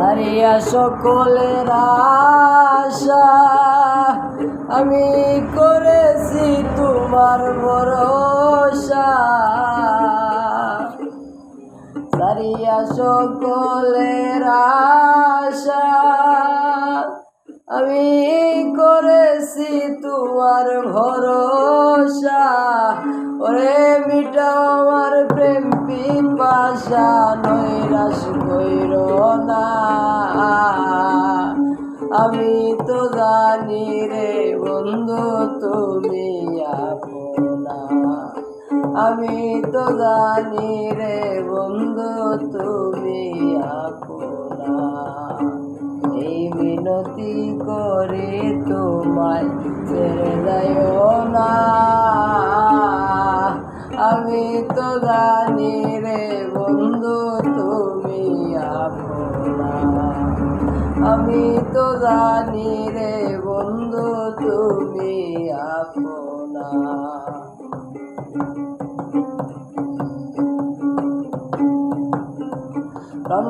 হারিয়া সকলের আশা আমি করেছি তোমার ভরসা। সারিয়া সকলের আশা আমি করেছি তোমার ভরসা। ওরে মিটাও আমার প্রেম পিপাসা, নৈরাশ কইর না। জানি রে বন্ধু, তুমি আপনা। আমি তো জানি রে বন্ধু, তুমি আপনা। এই মিনতি করে তোমায় ছেড়ে যাইও না। আমি তো জানি রে বন্ধু, তুমি আপনা। আমি তো জানি রে বন্ধু, তুমি আপনা।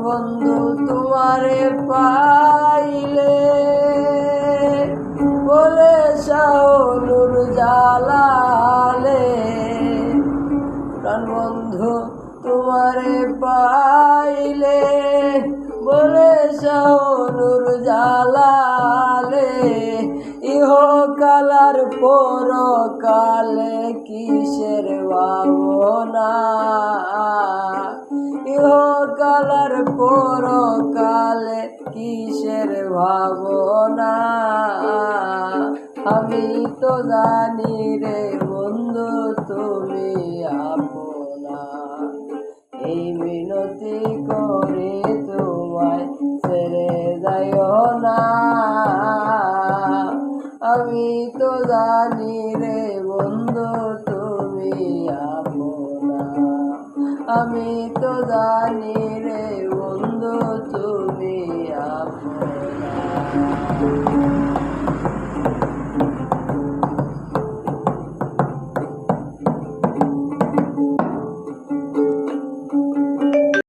বন্ধু, তোমারে পাইলে বলে শাহুর জালালে। বন্ধু, তোমারে পাইলে বলে শাহুর জালালে ইহ কালার পর কালে কিসের ভাবনা? ইহ কালার পর কালে কিসের ভাবনা? আমি তো জানি রে বন্ধু, তুমি আপনা। এই মিনতি আমি তো জানি রে বন্ধু তুমি আপনা। আমি তো জানি রে বন্ধু তুমি আপনা।